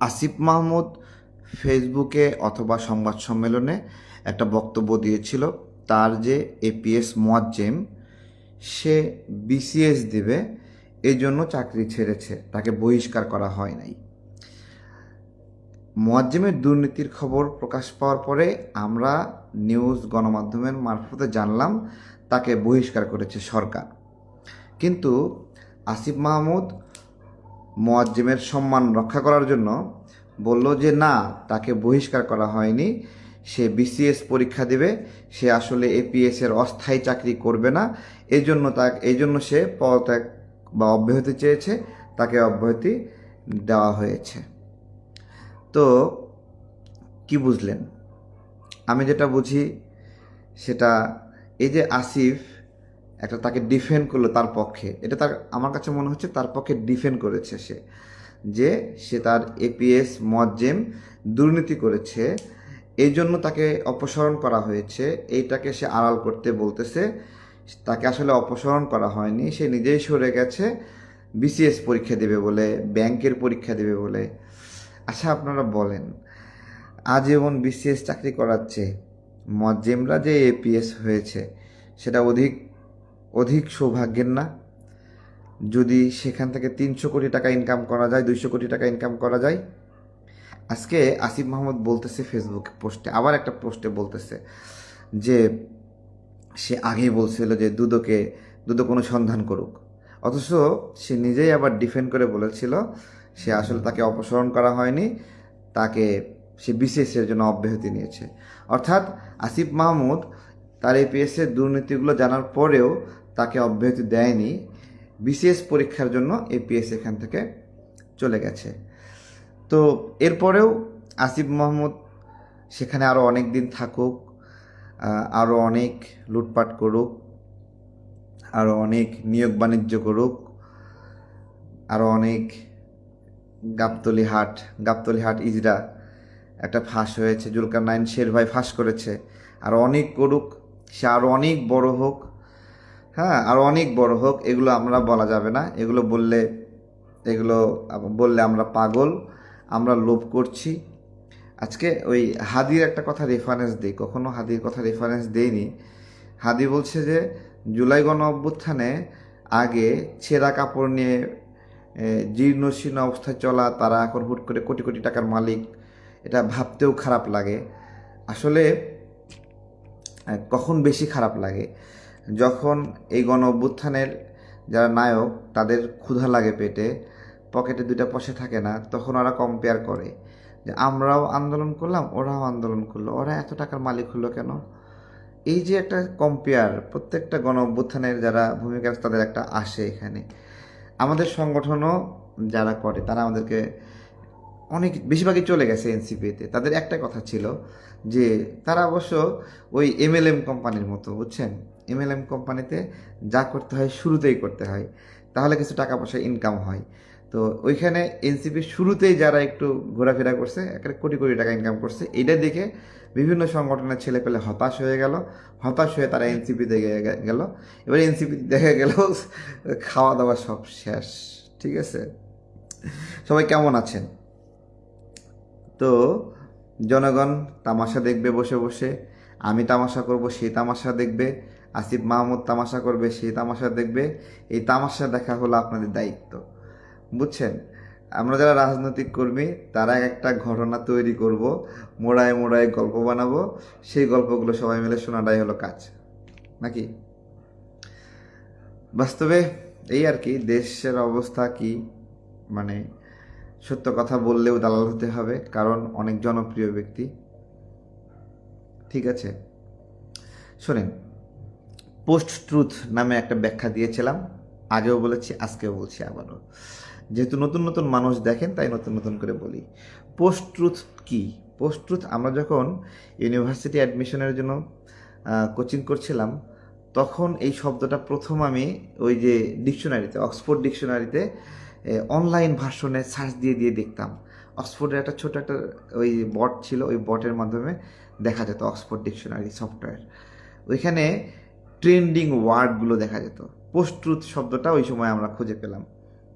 আসিফ মাহমুদ ফেসবুকে অথবা সংবাদ সম্মেলনে একটা বক্তব্য দিয়েছিল তার যে এপিএস মোয়াজ্জেম, সে বিসিএস দেবে এই জন্য চাকরি ছেড়েছে, তাকে বহিষ্কার করা হয় নাই। মোয়াজ্জেমের দুর্নীতির খবর প্রকাশ পাওয়ার পরে আমরা নিউজ গণমাধ্যমের মারফতে জানলাম, তাকে বহিষ্কার করেছে সরকার। কিন্তু আসিফ মাহমুদ মোয়াজ্জেমের সম্মান রক্ষা করার জন্য বলল যে, না, তাকে বহিষ্কার করা হয়নি। সে বিসিএস পরীক্ষা দেবে। সে আসলে এপিএস এর অস্থায়ী চাকরি করবে না। এই জন্য তা এই জন্য সে পদত্যাগ বা অব্যাহতি চেয়েছে। তাকে অব্যাহতি দেওয়া হয়েছে। তো কি বুঝলেন? আমি যেটা বুঝি সেটা এই যে আসিফ একটা তাকে ডিফেন্ড করল তার পক্ষে। এটা তার, আমার কাছে মনে হচ্ছে তার পক্ষে ডিফেন্ড করেছে সে। যে সে তার এপিএস মজ্জেম দুর্নীতি করেছে এই জন্য তাকে অপসারণ করা হয়েছে, এইটাকে সে আড়াল করতে বলতেছে। তাকে আসলে অপসারণ করা হয়নি, সে নিজেই সরে গেছে বিসিএস পরীক্ষা দেবে বলে, ব্যাংকের পরীক্ষা দেবে বলে। আচ্ছা আপনারা বলেন আজীবন বিসিএস চাকরি করাচ্ছে, মজ্জেমরা যে এপিএস হয়েছে, সেটা অধিক অধিক সৌভাগ্যের না। যদি সেখান থেকে তিনশো কোটি টাকা ইনকাম করা যায়, দুইশো কোটি টাকা ইনকাম করা যায়। আজকে আসিফ মাহমুদ বলতেছে ফেসবুক পোস্টে আবার একটা পোস্টে বলতেছে যে সে আগেই বলছিল যে দুদকে, দুদক কোনো সন্ধান করুক। অথচ সে নিজেই আবার ডিফেন্ড করে বলেছিল, সে আসলে তাকে অপসারণ করা হয়নি, তাকে সে এর জন্য অব্যাহতি নিয়েছে। অর্থাৎ আসিফ মাহমুদ তার এপিএস এর দুর্নীতিগুলো জানার পরেও তাকে অব্যাহতি দেয়নি। বিসিএস পরীক্ষার জন্য এপিএস এখান থেকে চলে গেছে। তো এরপরেও আসিফ মাহমুদ সেখানে আরও অনেক দিন থাকুক আরও অনেক লুটপাট করুক আরও অনেক নিয়োগ বাণিজ্য করুক আরও অনেক গাবতলি হাট গাবতলি হাট ইজরা একটা ফাঁস হয়েছে, জুলকার নাইন শের ভাই ফাঁস করেছে, আর অনেক করুক সে আর অনেক বড় হোক হ্যাঁ আর অনেক বড় হোক, এগুলো আমরা বলা যাবে না। এগুলো বললে এগুলো বললে আমরা পাগল, আমরা লোভ করছি। আজকে ওই হাদির একটা কথা রেফারেন্স দিই, কখনো হাদির কথা রেফারেন্স দেইনি। হাদি বলছে যে, জুলাই গণ অভ্যুত্থানে আগে ছেঁড়া কাপড় নিয়ে জীর্ণ শীর্ণ অবস্থায় চলা, তারা এখন হুট করে কোটি কোটি টাকার মালিক, এটা ভাবতেও খারাপ লাগে। আসলে কখন বেশি খারাপ লাগে? যখন এই গণ অভ্যুত্থানের যারা নায়ক, তাদের ক্ষুধা লাগে পেটে, পকেটে দুইটা পয়সা থাকে না, তখন ওরা কম্পেয়ার করে যে আমরাও আন্দোলন করলাম, ওরাও আন্দোলন করল। ওরা এত টাকার মালিক হলো কেন? এই যে একটা কম্পেয়ার প্রত্যেকটা গণ অভ্যুত্থানের যারা ভূমিকা তাদের একটা আসে এখানে। আমাদের সংগঠনও যারা করে, তারা আমাদেরকে অনেক, বেশিরভাগই চলে গেছে এনসিপিতে। তাদের একটা কথা ছিল যে তারা অবশ্য ওই এমএলএম কোম্পানির মতো, বুঝছেন? এমএলএম কোম্পানিতে যা করতে হয় শুরুতেই করতে হয়। তাহলে কিছু টাকা পয়সা ইনকাম হয়। তো ওইখানে এনসিপির শুরুতেই যারা একটু ঘোরাফেরা করছে একটা কোটি কোটি টাকা ইনকাম করছে এটা দেখে বিভিন্ন সংগঠনের ছেলে পেলে হতাশ হয়ে গেল। হতাশ হয়ে তারা এনসিপি দেখে গেল। এবার এনসিপি দেখে গেল, খাওয়া দাওয়া সব শেষ, ঠিক আছে? সবাই কেমন আছেন? তো জনগণ তামাশা দেখবে বসে বসে, আমি তামাশা করব, সে তামাশা দেখবে, আসিফ মাহমুদ তামাশা করবে, সে তামাশা দেখবে। এই তামাশা দেখা হলো আপনাদের দায়িত্ব, বুঝছেন? আমরা যারা রাজনৈতিক কর্মী, তারা একটা ঘটনা তৈরি করব, মোড়ায় মোড়ায় গল্প বানাবো। সেই গল্পগুলো সবাই মিলে শোনাটাই হলো কাজ, নাকি? বাস্তবে এই আর কি, দেশের অবস্থা কি মানে সত্য কথা বললেও দালাল হতে হবে, কারণ অনেক জনপ্রিয় ব্যক্তি। ঠিক আছে। শোনেন, পোস্ট ট্রুথ নামে একটা ব্যাখ্যা দিয়েছিলাম, আগেও বলেছি, আজকেও বলছি আবারও। যেহেতু নতুন নতুন মানুষ দেখেন, তাই নতুন নতুন করে বলি। পোস্ট ট্রুথ কি? পোস্ট ট্রুথ আমরা যখন ইউনিভার্সিটি অ্যাডমিশনের জন্য কোচিং করছিলাম, তখন এই শব্দটা প্রথম আমি ওই যে ডিকশনারিতে, অক্সফোর্ড ডিকশনারিতে অনলাইন ভার্সনে সার্চ দিয়ে দিয়ে দেখতাম। অক্সফোর্ডের একটা ছোট একটা ওই বট ছিল, ওই বটের মাধ্যমে দেখা যেত অক্সফোর্ড ডিকশনারি সফটওয়্যার ওইখানে ট্রেন্ডিং ওয়ার্ডগুলো দেখা যেত। পোস্ট শব্দটা ওই সময় আমরা খুঁজে পেলাম।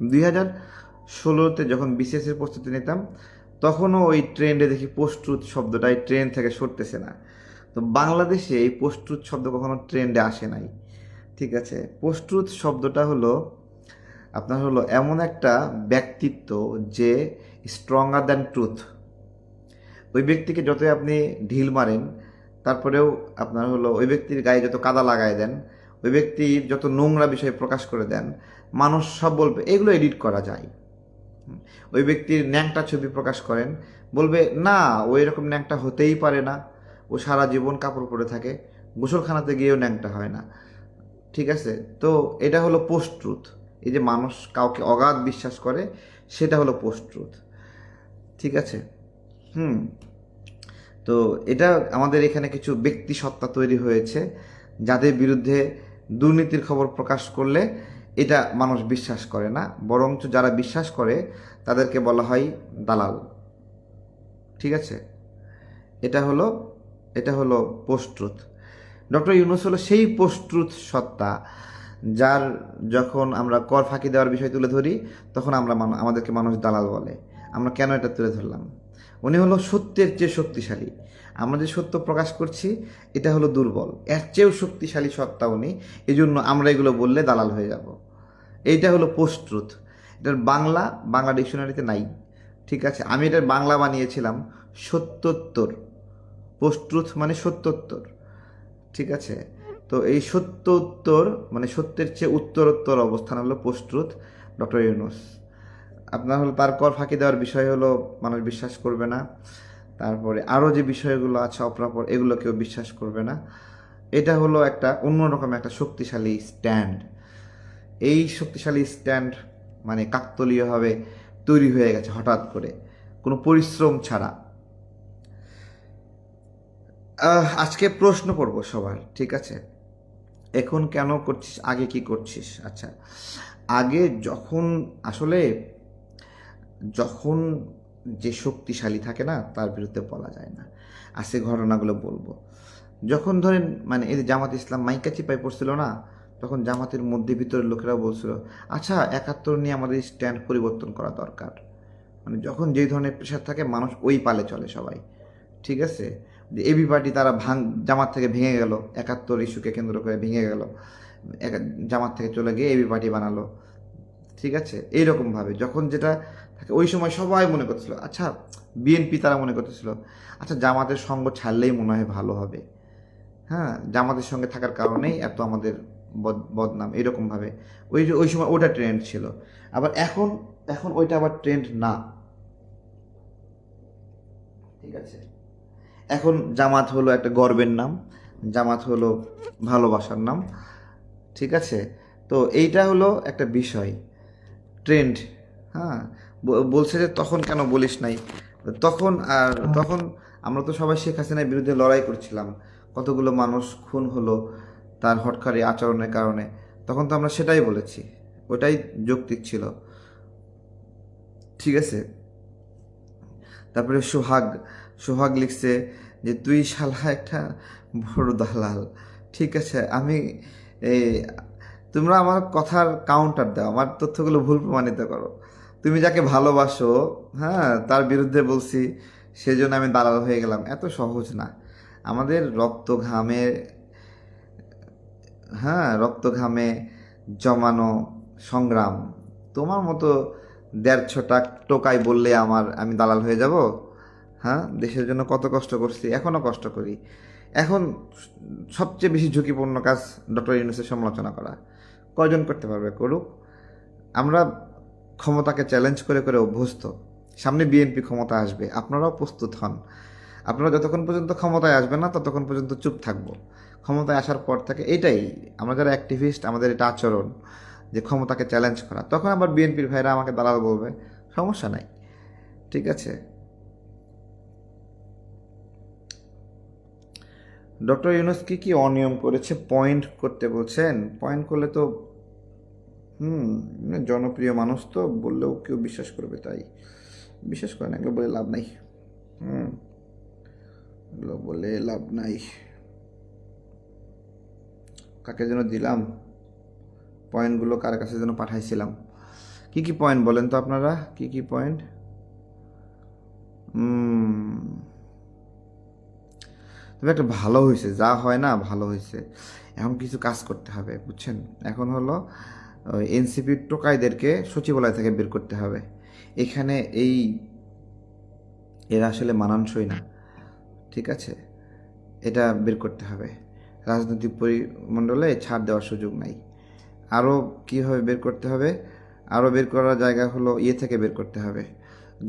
দুই হাজার ষোলোতে যখন বিসিএসের প্রস্তুতি নিতাম, তখনও ওই ট্রেন্ডে দেখি পোস্ট্রুথ শব্দটা এই ট্রেন থেকে সরতেছে না। তো বাংলাদেশে এই পোস্ট্রুথ শব্দ কখনো ট্রেন্ডে আসে নাই। ঠিক আছে? পোস্ট্রুথ শব্দটা হলো আপনার হলো এমন একটা ব্যক্তিত্ব যে স্ট্রঙ্গার দ্যান ট্রুথ ওই ব্যক্তিকে যতই আপনি ঢিল মারেন, তারপরেও আপনার হলো ওই ব্যক্তির গায়ে যত কাদা লাগায় দেন, ওই ব্যক্তির যত নোংরা বিষয় প্রকাশ করে দেন, মানুষ সব বলবে, এগুলো এডিট করা যায়। ওই ব্যক্তির ন্যাংটা ছবি প্রকাশ করেন, বলবে, না, ওই রকম ন্যাংটা হতেই পারে না। ও সারা জীবন কাপড় পরে থাকে, গোসলখানাতে গিয়েও ন্যাংটা হয় না। ঠিক আছে? তো এটা হলো পোস্ট ট্রুথ এই যে মানুষ কাউকে অগাধ বিশ্বাস করে, সেটা হলো পোস্ট ট্রুথ ঠিক আছে? হুম। তো এটা আমাদের এখানে কিছু ব্যক্তি সত্তা তৈরি হয়েছে, যাদের বিরুদ্ধে দুর্নীতির খবর প্রকাশ করলে এটা মানুষ বিশ্বাস করে না। বরঞ্চ যারা বিশ্বাস করে, তাদেরকে বলা হয় দালাল। ঠিক আছে? এটা হলো এটা হলো পোস্ট ট্রুথ ডক্টর ইউনুস হলো সেই পোস্ট ট্রুথ সত্তা যার যখন আমরা কর ফাঁকি দেওয়ার বিষয় তুলে ধরি, তখন আমরা আমাদেরকে মানুষ দালাল বলে। আমরা কেন এটা তুলে ধরলাম? উনি হলো সত্যের চেয়ে শক্তিশালী। আমরা যে সত্য প্রকাশ করছি, এটা হলো দুর্বল। এর চেয়েও শক্তিশালী সত্তা উনি। এই জন্য আমরা এগুলো বললে দালাল হয়ে যাব। এইটা হলো পোস্ট ট্রুথ এটার বাংলা বাংলা ডিকশনারিতে নাই। ঠিক আছে? আমি এটার বাংলা বানিয়েছিলাম সত্যোত্তর। পোস্ট ট্রুথ মানে সত্যোত্তর। ঠিক আছে? তো এই সত্য উত্তর মানে সত্যের চেয়ে উত্তরোত্তর অবস্থান হলো ট্রুথ ডক্টর ইউনুস। আপনার হলো তার কর ফাঁকি দেওয়ার বিষয় হলো মানুষ বিশ্বাস করবে না। তারপরে আরও যে বিষয়গুলো আছে অপরাপর, এগুলো কেউ বিশ্বাস করবে না। এটা হলো একটা অন্যরকম একটা শক্তিশালী স্ট্যান্ড। এই শক্তিশালী স্ট্যান্ড মানে কাকতলীয়ভাবে তৈরি হয়ে গেছে হঠাৎ করে। কোনো পরিশ্রম ছাড়া। আজকে প্রশ্ন করব সবার, ঠিক আছে? এখন কেন করছিস? আগে কি করছিস? আচ্ছা আগে যখন আসলে যখন যে শক্তিশালী থাকে না, তার বিরুদ্ধে বলা যায় না। আর সে ঘটনাগুলো বলব। যখন ধরেন মানে এই জামাত ইসলাম মাইকা চিপাই পড়ছিল না, তখন জামাতের মধ্যে ভিতরের লোকেরা বলছিল আচ্ছা একাত্তর নিয়ে আমাদের স্ট্যান্ড পরিবর্তন করা দরকার। মানে যখন যেই ধরনের প্রেশার থাকে, মানুষ ওই পালে চলে সবাই। ঠিক আছে? এবি পার্টি তারা ভাঙ, জামাত থেকে ভেঙে গেল। একাত্তর ইস্যুকে কেন্দ্র করে ভেঙে গেল। জামাত থেকে চলে গিয়ে এবি পার্টি বানালো। ঠিক আছে? এইরকমভাবে যখন যেটা থাকে, ওই সময় সবাই মনে করতেছিল আচ্ছা বিএনপি তারা মনে করতেছিল আচ্ছা জামাতের সঙ্গ ছাড়লেই মনে হয় ভালো হবে। হ্যাঁ জামাতের সঙ্গে থাকার কারণেই এত আমাদের বদ- বদনাম এরকমভাবে ওই ওই সময় ওটা ট্রেন্ড ছিল। আবার এখন এখন ওইটা আবার ট্রেন্ড না। ঠিক আছে? এখন জামাত হলো একটা গর্বের নাম জামাত হলো ভালোবাসার নাম ঠিক আছে? তো এইটা হলো একটা বিষয় ট্রেন্ড হ্যাঁ? বলছে যে তখন কেন বলিস নাই? তখন আর তখন আমরা তো সবাই শেখ হাসিনার বিরুদ্ধে লড়াই করছিলাম কতগুলো মানুষ খুন হলো তার হটকারি আচরণের কারণে তখন তো আমরা সেটাই বলেছি ওটাই যৌক্তিক ছিল ঠিক আছে? তারপরে সোহাগ সোহাগ লিখছে যে, তুই শালা একটা বড় দালাল। ঠিক আছে, আমি এই তোমরা আমার কথার কাউন্টার দাও, আমার তথ্যগুলো ভুল প্রমাণিত করো। তুমি যাকে ভালোবাসো হ্যাঁ তার বিরুদ্ধে বলছি, সেজন্য আমি দালাল হয়ে গেলাম। এত সহজ না। আমাদের রক্ত ঘামে হ্যাঁ রক্ত ঘামে জমানো সংগ্রাম। তোমার মতো দেড়শোটা টোকাই বললে আমার, আমি দালাল হয়ে যাব? হ্যাঁ দেশের জন্য কত কষ্ট করছি এখনও কষ্ট করি। এখন সবচেয়ে বেশি ঝুঁকিপূর্ণ কাজ ডক্টর ইউনুসের সমালোচনা করা। কয়জন করতে পারবে করুক। আমরা ক্ষমতাকে চ্যালেঞ্জ করে করে অভ্যস্ত। সামনে বিএনপি ক্ষমতা আসবে, আপনারাও প্রস্তুত হন। আপনারা যতক্ষণ পর্যন্ত ক্ষমতায় আসবেন না, ততক্ষণ পর্যন্ত চুপ থাকব। ক্ষমতায় আসার পর থেকে এটাই, আমরা যারা অ্যাক্টিভিস্ট আমাদের এটা আচরণ, যে ক্ষমতাকে চ্যালেঞ্জ করা। তখন আবার বিএনপির ভাইরা আমাকে দালাল বলবে, সমস্যা নাই, ঠিক আছে? ডক্টর ইউনুস কি কি অনিয়ম করেছে? পয়েন্ট করতে বলছেন। পয়েন্ট করলে তো হুম জনপ্রিয় মানুষ তো বললেও কেউ বিশ্বাস করবে তাই। বিশ্বাস করে না এগুলো বলে লাভ নাই। হুম এগুলো বলে লাভ নাই। কাকে যেন দিলাম? পয়েন্টগুলো কার কাছে যেন পাঠাইছিলাম? কি কি পয়েন্ট বলেন তো আপনারা? কি কি পয়েন্ট উম, তবে একটা ভালো হয়েছে যা হয় না ভালো হয়েছে এখন কিছু কাজ করতে হবে, বুঝছেন? এখন হলো এনসিপির টোকাইদেরকে সচিবালয় থেকে বের করতে হবে। এখানে এই, এরা আসলে মানানসই না, ঠিক আছে? এটা বের করতে হবে। রাজনৈতিক পরিমণ্ডলে ছাড় দেওয়ার সুযোগ নাই। আরও কীভাবে বের করতে হবে? আরও বের করার জায়গা হলো ইয়ে থেকে বের করতে হবে,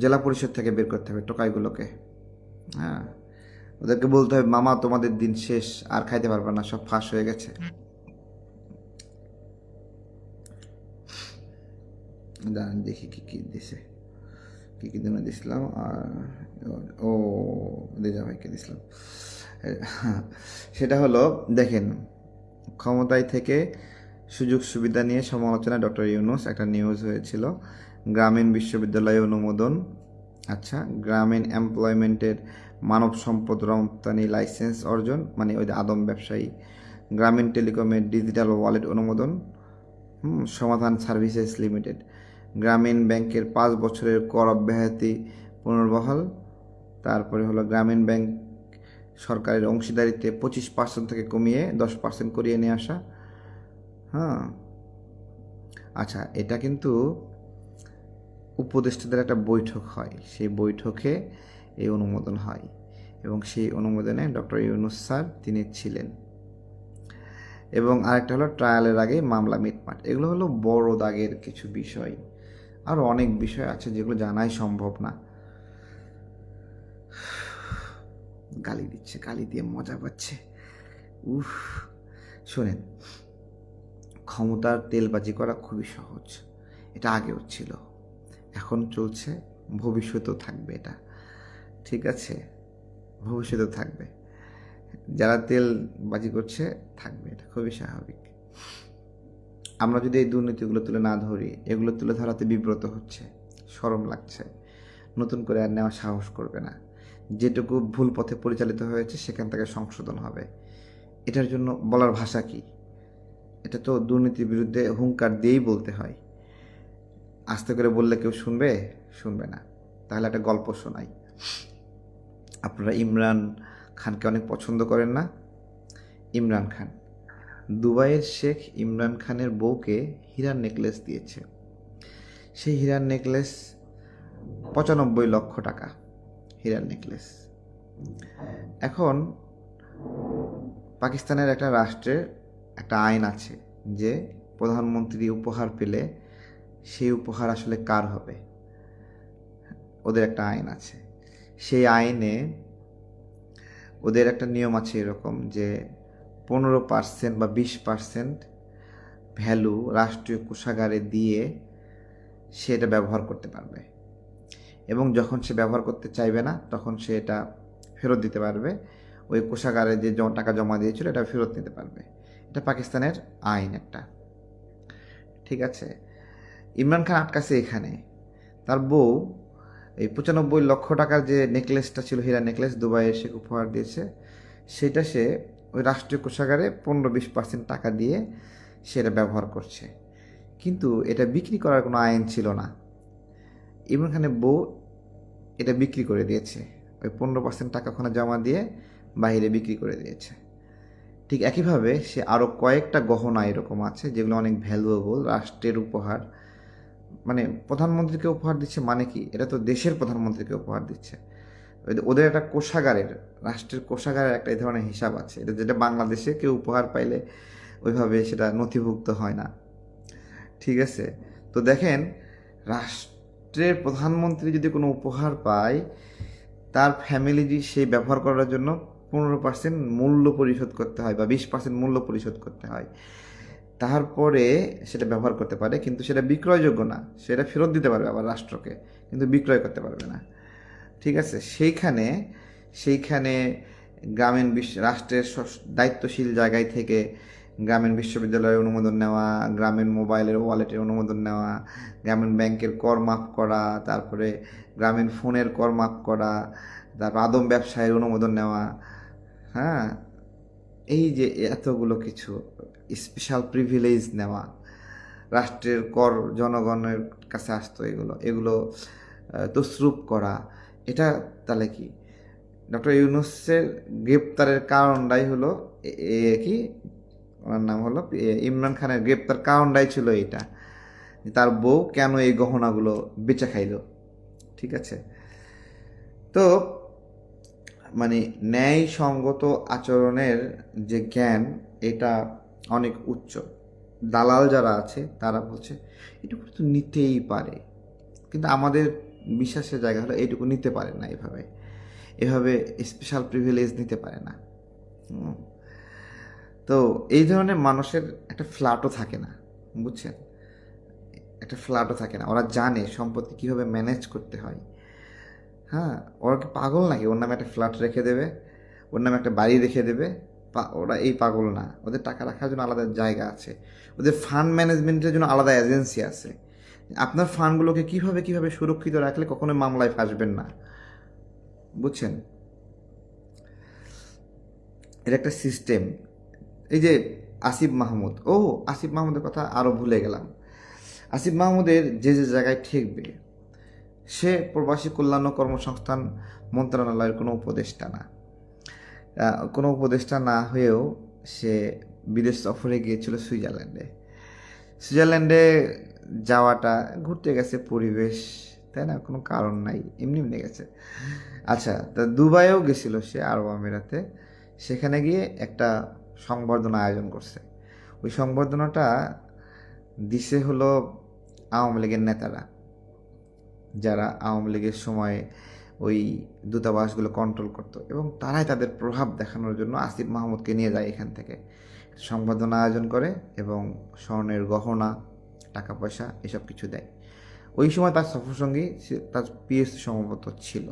জেলা পরিষদ থেকে বের করতে হবে টোকাইগুলোকে। হ্যাঁ। ওদেরকে বলতে হবে, মামা, তোমাদের দিন শেষ, আর খাইতে পারবে না, সব ফাঁস হয়ে গেছে। দেখি কি কি দিছে। কি কি দিনে দিছিলাম? আর ও দেজা ভাইকে দিছিলাম। সেটা হলো, দেখেন, ক্ষমতায় থেকে সুযোগ সুবিধা নিয়ে সমালোচনা ডক্টর ইউনুস একটা নিউজ হয়েছিল, গ্রামীণ বিশ্ববিদ্যালয় অনুমোদন। আচ্ছা গ্রামীণ এমপ্লয়মেন্টের মানব সম্পদ রপ্তানি লাইসেন্স অর্জন মানে ওই আদম ব্যবসায়ী, গ্রামীণ টেলিকমের ডিজিটাল ওয়ালেট অনুমোদন সমাধান সার্ভিসেস লিমিটেড, গ্রামীণ ব্যাংকের পাঁচ বছরের কর অব্যাহতি পুনর্বহাল, তারপরে হলো গ্রামীণ ব্যাংক সরকারের অংশীদারিত্বে পঁচিশ পার্সেন্ট থেকে কমিয়ে দশ পার্সেন্ট করিয়ে নিয়ে আসা হ্যাঁ। আচ্ছা এটা কিন্তু উপদেষ্টাদের একটা বৈঠক হয়, সেই বৈঠকে এই অনুমোদন হয় এবং সেই অনুমোদনে ডক্টর ইউনুস স্যার তিনি ছিলেন। এবং আরেকটা হলো ট্রায়ালের আগে মামলা মিটমাট। এগুলো হলো বড় দাগের কিছু বিষয়। আরও অনেক বিষয় আছে যেগুলো জানাই সম্ভব না। গালি দিচ্ছে, গালি দিয়ে মজা পাচ্ছে। উফ, শোনেন, ক্ষমতার তেলবাজি করা খুবই সহজ। এটা আগেও ছিল। এখন চলছে, ভবিষ্যতেও থাকবে এটা। ঠিক আছে, ভবিষ্যতেও থাকবে। যারা তেল বাজি করছে, থাকবে, এটা খুবই স্বাভাবিক। আমরা যদি এই দুর্নীতিগুলো তুলে না ধরি, এগুলো তুলে ধরাতে বিব্রত হচ্ছে শরম লাগছে। নতুন করে আর নেওয়া সাহস করবে না। যেটুকু ভুল পথে পরিচালিত হয়েছে, সেখান থেকে সংশোধন হবে। এটার জন্য বলার ভাষা কি? এটা তো দুর্নীতির বিরুদ্ধে হুঙ্কার দিয়েই বলতে হয়। আস্তে করে বললে কেউ শুনবে? শুনবে না। তাহলে একটা গল্প শোনাই। আপনারা ইমরান খানকে অনেক পছন্দ করেন না? ইমরান খান। দুবাইয়ের শেখ ইমরান খানের বউকে হীরার নেকলেস দিয়েছে। সেই হীরার নেকলেস পঁচানব্বই লক্ষ টাকা, হীরার নেকলেস। এখন পাকিস্তানের একটা রাষ্ট্রের একটা আইন আছে যে প্রধানমন্ত্রী উপহার পেলে সেই উপহার আসলে কার হবে? ওদের একটা আইন আছে। সেই আইনে ওদের একটা নিয়ম আছে এরকম যে পনেরো পার্সেন্ট বা বিশ পার্সেন্ট ভ্যালু রাষ্ট্রীয় কোষাগারে দিয়ে সে এটা ব্যবহার করতে পারবে। এবং যখন সে ব্যবহার করতে চাইবে না, তখন সে এটা ফেরত দিতে পারবে। ওই কোষাগারে যে টাকা জমা দিয়েছিল, এটা ফেরত নিতে পারবে। এটা পাকিস্তানের আইন একটা। ঠিক আছে? ইমরান খান আটকাছে এখানে। তার বউ এই পঁচানব্বই লক্ষ টাকার যে নেকলেসটা ছিল, হীরা নেকলেস দুবাইয়ে সে উপহার দিয়েছে, সেটা সে ওই রাষ্ট্রীয় কোষাগারে পনেরো বিশ পার্সেন্ট টাকা দিয়ে সেটা ব্যবহার করছে। কিন্তু এটা বিক্রি করার কোনো আইন ছিল না। ইমরান খানের বউ এটা বিক্রি করে দিয়েছে। ওই পনেরো পার্সেন্ট টাকা ওখানে জমা দিয়ে বাইরে বিক্রি করে দিয়েছে। ঠিক একইভাবে সে আরও কয়েকটা গহনা এরকম আছে, যেগুলো অনেক ভ্যালুয়েবল রাষ্ট্রের উপহার। মানে প্রধানমন্ত্রীকে উপহার দিচ্ছে মানে কি? এটা তো দেশের প্রধানমন্ত্রীকে উপহার দিচ্ছে। ওদের- একটা কোষাগারের, রাষ্ট্রের কোষাগারের একটা এই ধরনের হিসাব আছে। এটা যেটা বাংলাদেশে কেউ উপহার পাইলে ওইভাবে সেটা নথিভুক্ত হয় না। ঠিক আছে? তো দেখেন, রাষ্ট্রের প্রধানমন্ত্রী যদি কোনো উপহার পায়, তার ফ্যামিলি সেই ব্যবহার করার জন্য পনেরো পার্সেন্ট মূল্য পরিশোধ করতে হয় বা বিশ পার্সেন্ট মূল্য পরিশোধ করতে হয়। তারপরে সেটা ব্যবহার করতে পারে, কিন্তু সেটা বিক্রয়যোগ্য না। সেটা ফেরত দিতে পারবে আবার রাষ্ট্রকে, কিন্তু বিক্রয় করতে পারবে না। ঠিক আছে? সেইখানে সেইখানে গ্রামীণ বিশ্ব রাষ্ট্রের দায়িত্বশীল জায়গায় থেকে গ্রামীণ বিশ্ববিদ্যালয়ের অনুমোদন নেওয়া, গ্রামীণ মোবাইলের ওয়ালেটের অনুমোদন নেওয়া, গ্রামীণ ব্যাংকের কর মাফ করা, তারপরে গ্রামীণ ফোনের কর মাফ করা, তারপর আদম ব্যবসায়ের অনুমোদন নেওয়া হ্যাঁ? এই যে এতগুলো কিছু স্পেশাল প্রিভিলেজ নেওয়া, রাষ্ট্রের কর, জনগণের কাছে আসতো এগুলো এগুলো তসরুপ করা, এটা তাহলে কি? ডক্টর ইউনুসের গ্রেপ্তারের কারণটাই হলো কি? ওনার নাম হলো ইমরান খানের গ্রেপ্তার কারণটাই ছিল এটা। তার বউ কেন এই গহনাগুলো বেচে খাইলো? ঠিক আছে? তো মানে ন্যায়সঙ্গত আচরণের যে জ্ঞান, এটা অনেক উচ্চ। দালাল যারা আছে, তারা বলছে এটুকু তো নিতেই পারে। কিন্তু আমাদের বিশ্বাসের জায়গা হলো এইটুকু নিতে পারে না এভাবে। এভাবে স্পেশাল প্রিভিলেজ নিতে পারে না। তো এই ধরনের মানুষের একটা ফ্ল্যাটও থাকে না, বুঝছেন? একটা ফ্ল্যাটও থাকে না। ওরা জানে সম্পত্তি কীভাবে ম্যানেজ করতে হয়। হ্যাঁ? ওরা কি পাগল নাকি? ওর নামে একটা ফ্ল্যাট রেখে দেবে, ওর নামে একটা বাড়ি রেখে দেবে ওরা এই পাগল না। ওদের টাকা রাখার জন্য আলাদা জায়গা আছে। ওদের ফান্ড ম্যানেজমেন্টের জন্য আলাদা এজেন্সি আছে। আপনার ফান্ডগুলোকে কীভাবে কীভাবে সুরক্ষিত রাখলে কখনো মামলায় ফাঁসবেন না। বুঝছেন? এর একটা সিস্টেম এই যে আসিফ মাহমুদ। ও, আসিফ মাহমুদের কথা আরও ভুলে গেলাম। আসিফ মাহমুদের যে যে জায়গায় ঠেকবে, সে প্রবাসী কল্যাণ ও কর্মসংস্থান মন্ত্রণালয়ের কোনো উপদেষ্টা না। কোনো উপদেষ্টা না হয়েও সে বিদেশ সফরে গিয়েছিল সুইজারল্যান্ডে। সুইজারল্যান্ডে যাওয়াটা ঘুরতে গেছে পরিবেশ, তাই না? কোনো কারণ নাই, এমনি এমনি গেছে। আচ্ছা তা দুবাইও গেছিল সে আরব আমিরাতে। সেখানে গিয়ে একটা সংবর্ধনা আয়োজন করছে। ওই সংবর্ধনাটা দিছে হলো আওয়ামী লীগের নেতারা, যারা আওয়ামী লীগের সময় ওই দূতাবাসগুলো কন্ট্রোল করতো এবং তারাই তাদের প্রভাব দেখানোর জন্য আসিফ মাহমুদকে নিয়ে যায় এখান থেকে। সংবর্ধনা আয়োজন করে এবং স্বর্ণের গহনা টাকা পয়সা এসব কিছু দেয়। ওই সময় তার সফরসঙ্গী তার পিএস সম্ভবত ছিল।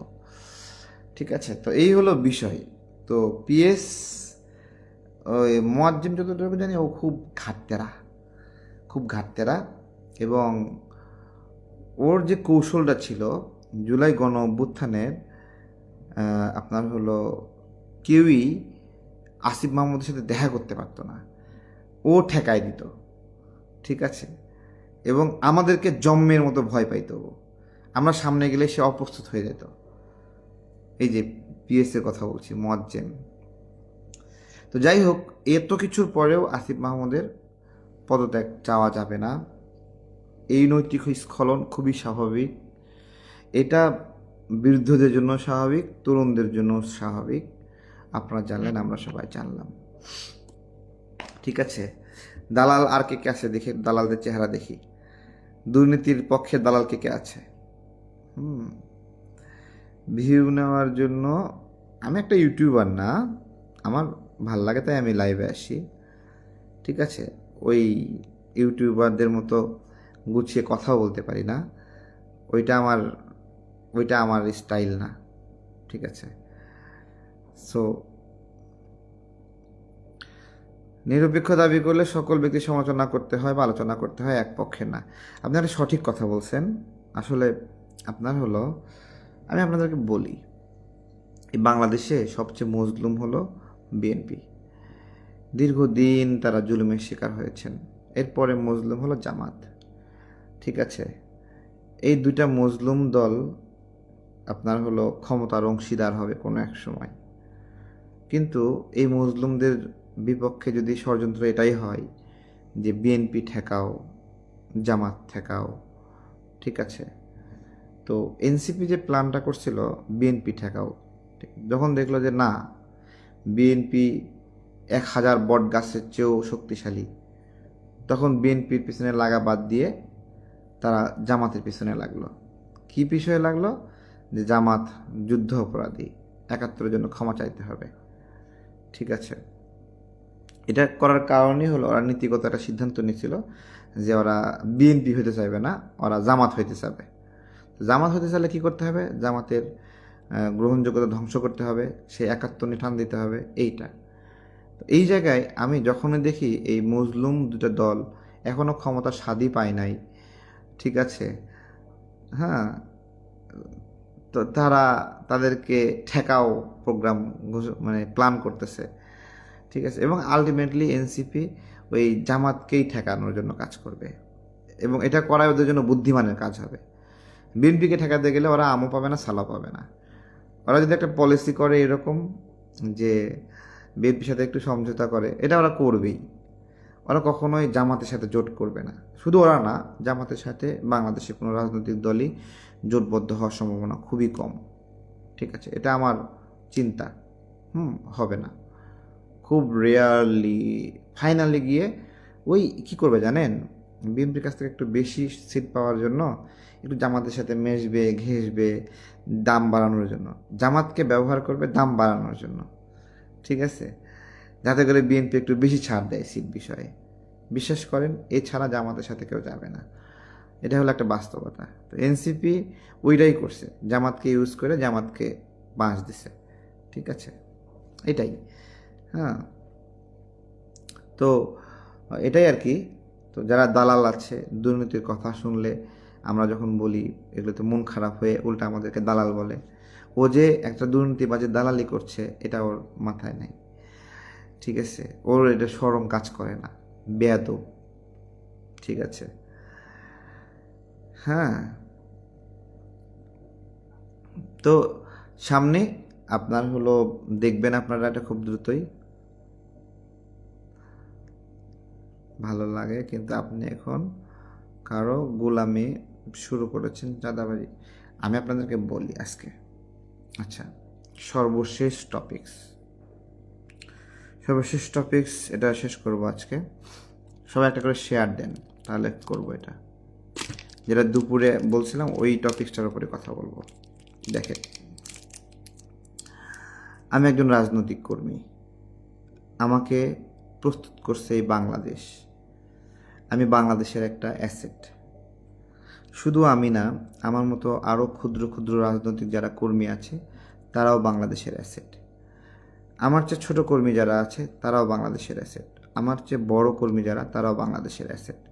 ঠিক আছে, তো এই হলো বিষয়। তো পিএস, ওই মোয়াজ্জিম যতটুকু জানি ও খুব ঘাটতেরা খুব ঘাটতেরা এবং ওর যে কৌশলটা ছিল জুলাই গণ অভ্যুত্থানের আপনার হলো কেউই আসিফ মাহমুদের সাথে দেখা করতে পারতো না। ও ঠেকায় দিত, ঠিক আছে? এবং আমাদেরকে জম্মের মতো ভয় পাইত আমরা সামনে গেলে সে অপ্রস্তুত হয়ে যেত। এই যে পিএস এর কথা বলছি, মোয়াজ্জেম। তো যাই হোক, এত কিছুর পরেও আসিফ মাহমুদের পদত্যাগ চাওয়া যাবে না। এই নৈতিক স্খলন খুবই স্বাভাবিক। এটা বৃদ্ধদের জন্য স্বাভাবিক, তরুণদের জন্য স্বাভাবিক। আপনারা জানলেন, আমরা সবাই জানলাম। ঠিক আছে? দালাল আর কে কে আছে দেখে, দালালদের চেহারা দেখি। দুর্নীতির পক্ষে দালাল কে কে আছে? ভিউ নেওয়ার জন্য আমি একটা ইউটিউবার না, আমার ভালো লাগে তাই আমি লাইভে আসি। ঠিক আছে? ওই ইউটিউবারদের মতো গুছিয়ে কথা বলতে পারি না। ওইটা আমার ওইটা আমার স্টাইল না, ঠিক আছে? সো নিরপেক্ষ দাবি করলে সকল ব্যক্তি সমালোচনা করতে হয় বা আলোচনা করতে হয়, এক পক্ষে না। আপনি একটা সঠিক কথা বলছেন। আসলে আপনার হলো, আমি আপনাদেরকে বলি বাংলাদেশে সবচেয়ে মজলুম হলো বিএনপি দীর্ঘদিন তারা জুলুমের শিকার হয়েছেন। এরপরে মজলুম হলো জামাত, ঠিক আছে? এই দুইটা মজলুম দল আপনার হলো ক্ষমতার অংশীদার হবে কোনো এক সময়। কিন্তু এই মজলুমদের বিপক্ষে যদি ষড়যন্ত্র এটাই হয় যে বিএনপি ঠেকাও, জামাত ঠেকাও, ঠিক আছে? তো এনসিপি যে প্ল্যানটা করছিল, বিএনপি ঠেকাও, ঠিক- যখন দেখল যে না, বিএনপি এক হাজার বট গাছের চেয়েও শক্তিশালী, তখন বিএনপির পিছনে লাগা বাদ দিয়ে তারা জামাতের পিছনে লাগল। কি বিষয়ে লাগল? যে জামাত, যুদ্ধ অপরাধী, একাত্তরের জন্য ক্ষমা চাইতে হবে। ঠিক আছে। এটা করার কারণই হলো ওরা নীতিগত একটা সিদ্ধান্ত নিয়েছিল যে ওরা বিএনপি হতে চাইবে না, ওরা জামাত হইতে চাবে। জামাত হতে চাইলে কী করতে হবে? জামাতের গ্রহণযোগ্যতা ধ্বংস করতে হবে, সেই একাত্তর নিঠান দিতে হবে, এইটা। তো এই জায়গায় আমি যখনই দেখি এই মুসলুম দুটো দল এখনও ক্ষমতা স্বাদই পায় নাই, ঠিক আছে? হ্যাঁ তো তারা তাদেরকে ঠেকাও প্রোগ্রাম মানে প্ল্যান করতেছে। ঠিক আছে? এবং আলটিমেটলি এনসিপি ওই জামাতকেই ঠেকানোর জন্য কাজ করবে। এবং এটা করাই ওদের জন্য বুদ্ধিমানের কাজ হবে। বিএনপিকে ঠেকাতে গেলে ওরা আমও পাবে না, সালাও পাবে না। ওরা যদি একটা পলিসি করে এরকম যে বিএনপির সাথে একটু সমঝোতা করে, এটা ওরা করবেই। ওরা কখনোই জামাতের সাথে জোট করবে না। শুধু ওরা না, জামাতের সাথে বাংলাদেশে কোনো রাজনৈতিক দলই জোটবদ্ধ হওয়ার সম্ভাবনা খুবই কম। ঠিক আছে, এটা আমার চিন্তা। হুম, হবে না। খুব রেয়ারলি ফাইনালি গিয়ে ওই কি করবে জানেন? বিএনপির কাছ থেকে একটু বেশি সিট পাওয়ার জন্য একটু জামাতের সাথে মেশবে ঘেসবে দাম বাড়ানোর জন্য। জামাতকে ব্যবহার করবে দাম বাড়ানোর জন্য। ঠিক আছে? যাতে করে বিএনপি একটু বেশি ছাড় দেয় সিট বিষয়ে। বিশ্বাস করেন এছাড়া জামাতের সাথে কেউ যাবে না। এটা হলো একটা বাস্তবতা। তো এনসিপি ওইটাই করছে, জামাতকে ইউজ করে জামাতকে বাঁশ দিছে, ঠিক আছে? এটাই হ্যাঁ। তো এটাই আর কি, তো যারা দালাল আছে, দুর্নীতির কথা শুনলে আমরা যখন বলি এগুলোতে মন খারাপ হয়ে উল্টা আমাদেরকে দালাল বলে। ও যে একটা দুর্নীতি বা যে দালালি করছে, এটা ওর মাথায় নেই, ঠিক আছে? ওর এটা সরম কাজ করে না বেয়াদ ঠিক আছে? হ্যাঁ। তো সামনে আপনার হলো, দেখবেন আপনারা এটা খুব দ্রুতই। ভালো লাগে কিন্তু আপনি এখন কারও গোলামি শুরু করেছেন চাঁদাবাজি। আমি আপনাদেরকে বলি আজকে। আচ্ছা সর্বশেষ টপিকস সর্বশেষ টপিকস এটা শেষ করব আজকে। সবাই একটা করে শেয়ার দেন, তাহলে করব এটা। যেটা দুপুরে বলছিলাম, ওই টপিকসটার উপরে কথা বলব। দেখেন। আমি একজন রাজনৈতিক কর্মী। আমাকে প্রস্তুত করছে এই বাংলাদেশ। আমি বাংলাদেশের একটা অ্যাসেট শুধু আমি না, আমার মতো আরও ক্ষুদ্র ক্ষুদ্র রাজনৈতিক যারা কর্মী আছে, তারাও বাংলাদেশের অ্যাসেট আমার চেয়ে ছোট কর্মী যারা আছে, তারাও বাংলাদেশের অ্যাসেট আমার চেয়ে বড় কর্মী যারা, তারাও বাংলাদেশের অ্যাসেট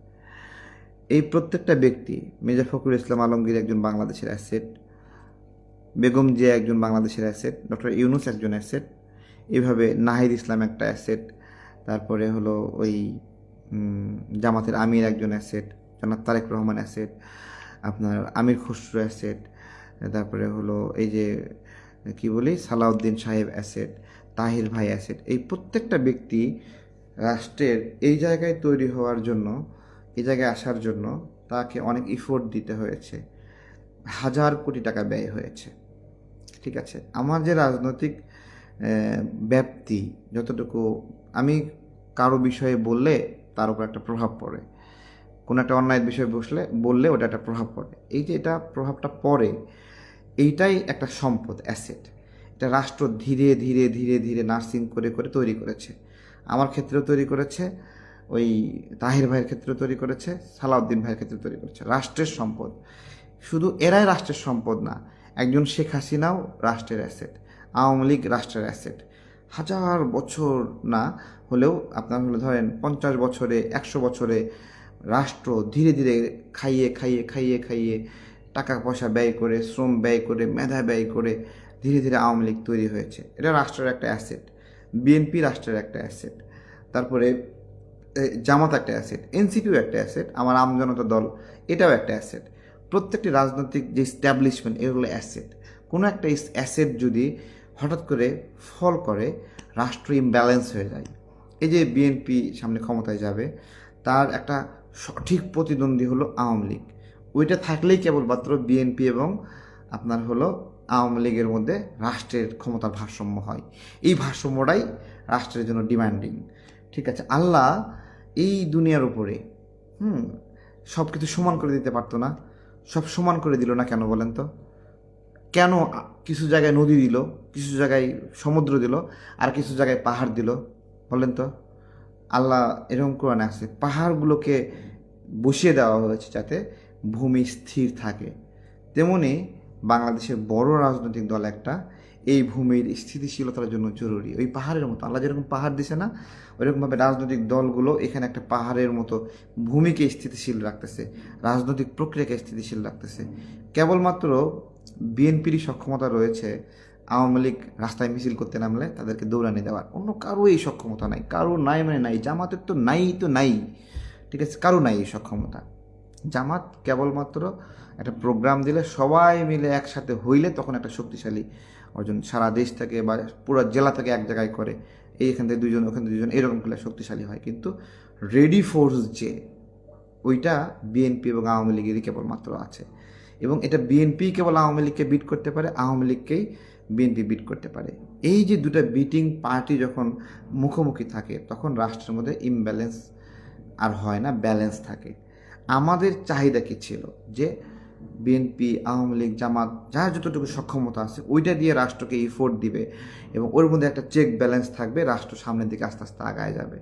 এই প্রত্যেকটা ব্যক্তি, মির্জা ফখরুল ইসলাম আলমগীর একজন বাংলাদেশের অ্যাসেট বেগম জিয়া একজন বাংলাদেশের অ্যাসেট ডক্টর ইউনুস একজন অ্যাসেট এভাবে নাহিদ ইসলাম একটা অ্যাসেট তারপরে হলো ওই জামাতের আমির একজন অ্যাসেট জনাব তারেক রহমান অ্যাসেট আপনার আমির খসরু অ্যাসেট তারপরে হলো এই যে, কি বলি, সালাউদ্দিন সাহেব অ্যাসেট তাহির ভাই অ্যাসেট এই প্রত্যেকটা ব্যক্তি রাষ্ট্রের এই জায়গায় তৈরি হওয়ার জন্য এই জায়গায় আসার জন্য তাকে অনেক ইফোর্ট দিতে হয়েছে। হাজার কোটি টাকা ব্যয় হয়েছে। ঠিক আছে? আমার যে রাজনৈতিক ব্যাপ্তি যতটুকু আমি কারও বিষয়ে বললে তার উপর একটা প্রভাব পড়ে। কোনো একটা অন্যায়ের বিষয়ে বসলে, বললে ওটা একটা প্রভাব পড়ে। এই যে এটা প্রভাবটা পড়ে, এইটাই একটা সম্পদ অ্যাসেট এটা রাষ্ট্র ধীরে ধীরে ধীরে ধীরে নার্সিং করে করে তৈরি করেছে। আমার ক্ষেত্রেও তৈরি করেছে। ওই তাহির ভাইয়ের ক্ষেত্রেও তৈরি করেছে, সালাউদ্দিন ভাইয়ের ক্ষেত্রে তৈরি করেছে। রাষ্ট্রের সম্পদ। শুধু এরাই রাষ্ট্রের সম্পদ না, একজন শেখ হাসিনাও রাষ্ট্রের অ্যাসেট, আওয়ামী লীগ রাষ্ট্রের অ্যাসেট। হাজার বছর না হলেও আপনার হলে ধরেন পঞ্চাশ বছরে, একশো বছরে রাষ্ট্র ধীরে ধীরে খাইয়ে খাইয়ে খাইয়ে খাইয়ে টাকা পয়সা ব্যয় করে, শ্রম ব্যয় করে, মেধা ব্যয় করে ধীরে ধীরে আওয়ামী লীগ তৈরি হয়েছে। এটা রাষ্ট্রের একটা অ্যাসেট, বিএনপি রাষ্ট্রের একটা অ্যাসেট। তারপরে জামাত একটা অ্যাসেট এনসিপিও একটা অ্যাসেট আমার আমজনতা দল, এটাও একটা অ্যাসেট প্রত্যেকটি রাজনৈতিক যে স্ট্যাবলিশমেন্ট এগুলো অ্যাসেট কোনো একটা অ্যাসেট যদি হঠাৎ করে ফল করে, রাষ্ট্র ইমব্যালেন্স হয়ে যায়। এই যে বিএনপি সামনে ক্ষমতায় যাবে, তার একটা সঠিক প্রতিদ্বন্দ্বী হলো আওয়ামী লীগ। ওইটা থাকলেই কেবলমাত্র বিএনপি এবং আপনার হলো আওয়ামী লীগের মধ্যে রাষ্ট্রের ক্ষমতার ভারসাম্য হয়। এই ভারসাম্যটাই রাষ্ট্রের জন্য ডিমান্ডিং ঠিক আছে, আল্লাহ এই দুনিয়ার উপরে, হুম সব কিছু সমান করে দিতে পারতো না। সব সমান করে দিল না কেন বলেন তো? কেন কিছু জায়গায় নদী দিল, কিছু জায়গায় সমুদ্র দিল, আর কিছু জায়গায় পাহাড় দিল? বলেন তো? আল্লাহ এরকম কোরআনে আছে, পাহাড়গুলোকে বসিয়ে দেওয়া হয়েছে যাতে ভূমি স্থির থাকে। তেমনি বাংলাদেশের বড় রাজনৈতিক দল একটা এই ভূমির স্থিতিশীলতার জন্য জরুরি। ওই পাহাড়ের মতো। আল্লাহ যেরকম পাহাড় দিছে না, ওইরকমভাবে রাজনৈতিক দলগুলো এখানে একটা পাহাড়ের মতো ভূমিকে স্থিতিশীল রাখতেছে, রাজনৈতিক প্রক্রিয়াকে স্থিতিশীল রাখতেছে। কেবলমাত্র বিএনপিরই সক্ষমতা রয়েছে আওয়ামী লীগ রাস্তায় মিছিল করতে নামলে তাদেরকে দৌড়ানি দেওয়ার। অন্য কারও এই সক্ষমতা নাই। কারও নাই মানে নাই। জামাতের তো নাই তো নাই। ঠিক আছে? কারও নাই এই সক্ষমতা। জামাত কেবলমাত্র একটা প্রোগ্রাম দিলে সবাই মিলে একসাথে হইলে তখন একটা শক্তিশালী অর্জন সারা দেশ থেকে বা পুরো জেলা থেকে এক জায়গায় করে এই এখান থেকে দুজন ওখান থেকে দুজন এরকম করলে শক্তিশালী হয়। কিন্তু রেডি ফোর্স যে ওইটা বিএনপি এবং আওয়ামী লীগেরই কেবলমাত্র আছে। এবং এটা বিএনপি কেবল আওয়ামী লীগকে বিট করতে পারে, আওয়ামী লীগকেই বিএনপি বিট করতে পারে। এই যে দুটো বিটিং পার্টি যখন মুখোমুখি থাকে, তখন রাষ্ট্রের মধ্যে ইমব্যালেন্স আর হয় না ব্যালেন্স থাকে। আমাদের চাহিদা কী ছিল? যে বিএনপি, আওয়ামী লীগ, জামাত, যার যতটুকু সক্ষমতা আছে, ওইটা দিয়ে রাষ্ট্রকে ইফোর্ট দিবে এবং ওর মধ্যে একটা চেক ব্যালেন্স থাকবে, রাষ্ট্র সামনের দিকে আস্তে আস্তে আগায় যাবে।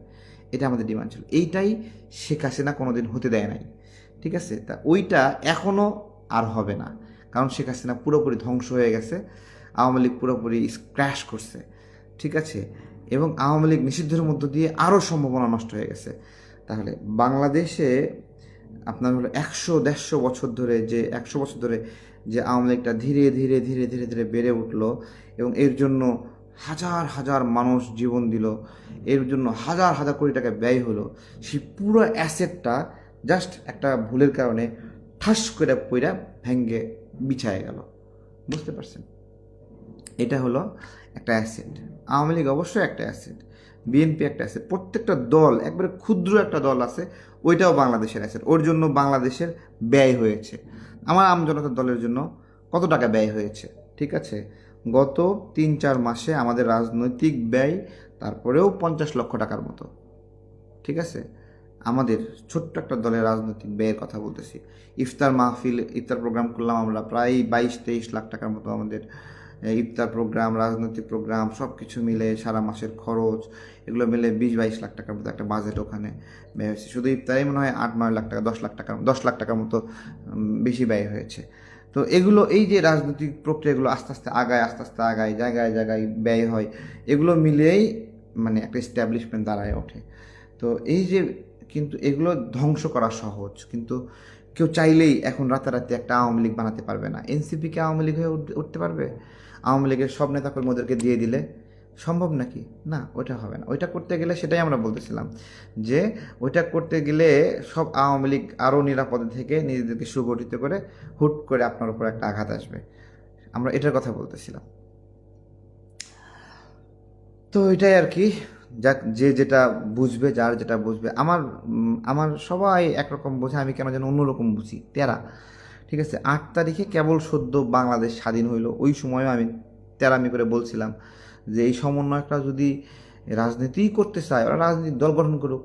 এটা আমাদের ডিমান্ড ছিল। এইটাই শেখ হাসিনা কোনোদিন হতে দেয় নাই। ঠিক আছে? তা ওইটা এখনও আর হবে না। কারণ শেখ হাসিনা পুরোপুরি ধ্বংস হয়ে গেছে, আওয়ামী লীগ পুরোপুরি ক্র্যাশ করছে। ঠিক আছে? এবং আওয়ামী লীগ নিষিদ্ধের মধ্য দিয়ে আরও সম্ভাবনা নষ্ট হয়ে গেছে। তাহলে বাংলাদেশে আপনার হলো একশো দেড়শো বছর ধরে যে, একশো বছর ধরে যে আওয়ামী লীগটা ধীরে ধীরে ধীরে ধীরে ধীরে বেড়ে উঠল এবং এর জন্য হাজার হাজার মানুষ জীবন দিল। এর জন্য হাজার হাজার কোটি টাকা ব্যয় হলো। সেই পুরো অ্যাসেটটা জাস্ট একটা ভুলের কারণে ঠাস করে পইরা ভেঙ্গে বিছায় গেল। বুঝতে পারছেন? এটা হলো একটা অ্যাসেট। আওয়ামী লীগ অবশ্যই একটা অ্যাসেট। বিএনপি একটা অ্যাসেট প্রত্যেকটা দল, একবারে ক্ষুদ্র একটা দল আছে, ওইটাও বাংলাদেশের অ্যাসেট ওর জন্য বাংলাদেশের ব্যয় হয়েছে। আমার আমজনতার দলের জন্য কত টাকা ব্যয় হয়েছে? ঠিক আছে, গত তিন চার মাসে আমাদের রাজনৈতিক ব্যয় তারপরেও পঞ্চাশ লক্ষ টাকার মতো। ঠিক আছে, আমাদের ছোট্ট একটা দলের রাজনৈতিক ব্যয়ের কথা বলতেছি। ইফতার মাহফিল, ইফতার প্রোগ্রাম করলাম আমরা প্রায় বাইশ তেইশ লাখ টাকার মতো আমাদের ইফতার প্রোগ্রাম, রাজনৈতিক প্রোগ্রাম সব কিছু মিলে সারা মাসের খরচ এগুলো মিলে বিশ বাইশ লাখ টাকার মতো একটা বাজেট ওখানে ব্যয় হয়েছে। শুধু ইফতারে মনে হয় আট, নয় লাখ টাকা, দশ লাখ টাকার, দশ লাখ টাকার মতো বেশি ব্যয় হয়েছে। তো এগুলো এই যে রাজনৈতিক প্রক্রিয়াগুলো আস্তে আস্তে আগায়, আস্তে আস্তে আগায়, জায়গায় জায়গায় ব্যয় হয়, এগুলো মিলিয়েই মানে একটা এস্টাবলিশমেন্ট দাঁড়ায় ওঠে। তো এই যে কিন্তু এগুলো ধ্বংস করা সহজ, কিন্তু কেউ চাইলেই এখন রাতারাতি একটা আওয়ামী লীগ বানাতে পারবে না। এনসিপিকে আওয়ামী লীগ হয়ে উঠ- উঠতে পারবে? আওয়ামী লীগের সব নেতাকর্মী ওদেরকে দিয়ে দিলে সম্ভব নাকি? না, ওইটা হবে না। ওইটা করতে গেলে সেটাই আমরা বলতেছিলাম যে, ওইটা করতে গেলে সব আওয়ামী লীগ আরও নিরাপদে থেকে নিজেদেরকে সুগঠিত করে হুট করে আপনার উপর একটা আঘাত আসবে। আমরা এটার কথা বলতেছিলাম। তো এটাই আর কি। যাক, যে যেটা বুঝবে, যার যেটা বুঝবে। আমার আমার সবাই একরকম বোঝে, আমি কেন যেন অন্যরকম বুঝি। তেরা, ঠিক আছে? আট তারিখে কেবল সদ্য বাংলাদেশ স্বাধীন হইল। ওই সময়ও আমি তেরামি করে বলছিলাম যে এই সমন্বয়করা যদি রাজনীতিই করতে চায়, ওরা রাজনীতি দল গঠন করুক।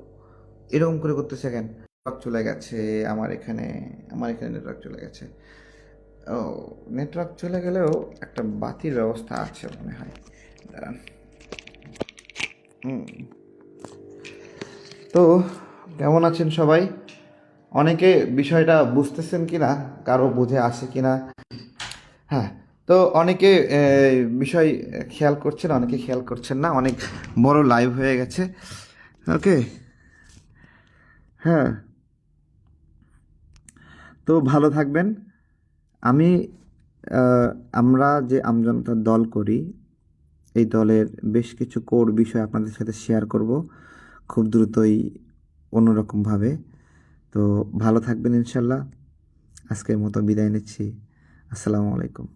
এরকম করে করতেছে কেন? নেটওয়ার্ক চলে গেছে, আমার এখানে আমার এখানে নেটওয়ার্ক চলে গেছে। ও নেটওয়ার্ক চলে গেলেও একটা বাতির ব্যবস্থা আছে মনে হয়। দাঁড়ান। তো, কেমন আছেন সবাই? অনেকে বিষয়টা বুঝতেছেন কিনা, কারও বুঝে আসে কিনা? হ্যাঁ তো অনেকে বিষয় খেয়াল করছেন, অনেকে খেয়াল করছেন না, অনেক বড় লাইভ হয়ে গেছে। ওকে হ্যাঁ। তো ভালো থাকবেন। আমি আমরা যে আমজনতার দল করি, এই দলের বেশ কিছু কোর বিষয় আপনাদের সাথে শেয়ার করব, খুব দ্রুতই অন্যরকমভাবে। তো ভালো থাকবেন ইনশাল্লাহ। আজকের মতো বিদায় নিচ্ছি। আসসালামু আলাইকুম।